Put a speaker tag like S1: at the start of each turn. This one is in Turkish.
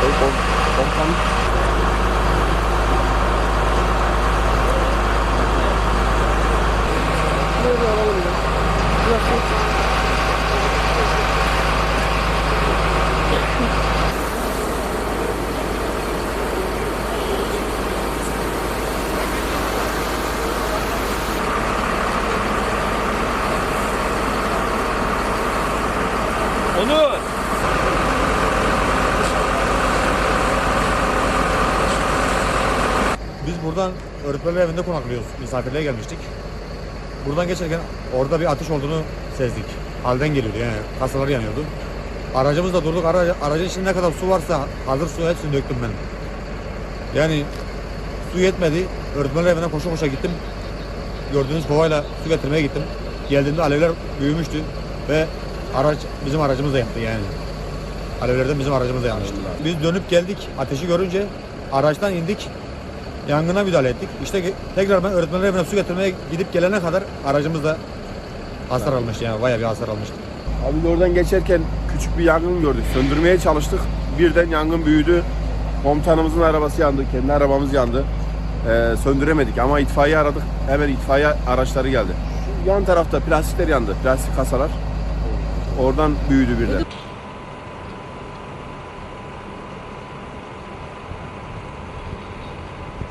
S1: Tụi con,
S2: con
S3: không buradan öğretmenler evinde konaklıyoruz. Misafirliğe gelmiştik. Buradan geçerken orada bir ateş olduğunu sezdik. Halden geliyordu yani. Kasaları yanıyordu. Aracımızda durduk. Aracı, aracın içinde ne kadar su varsa hazır su hepsini döktüm ben. Yani su yetmedi. Öğretmenler evine koşa koşa gittim. Gördüğünüz kovayla su getirmeye gittim. Geldiğimde alevler büyümüştü ve araç bizim aracımız da yandı yani. Alevlerden bizim aracımız da yanmıştı. Biz dönüp geldik. Ateşi görünce araçtan indik. Yangına müdahale ettik. İşte tekrar ben öğretmenler evine su getirmeye gidip gelene kadar aracımız da hasar almıştı yani bayağı bir hasar almıştı.
S4: Abi oradan geçerken küçük bir yangın gördük. Söndürmeye çalıştık. Birden yangın büyüdü. Komutanımızın arabası yandı. Kendi arabamız yandı. Ee, söndüremedik ama itfaiye aradık. Hemen itfaiye araçları geldi. Şu yan tarafta plastikler yandı. Plastik kasalar. Oradan büyüdü birden.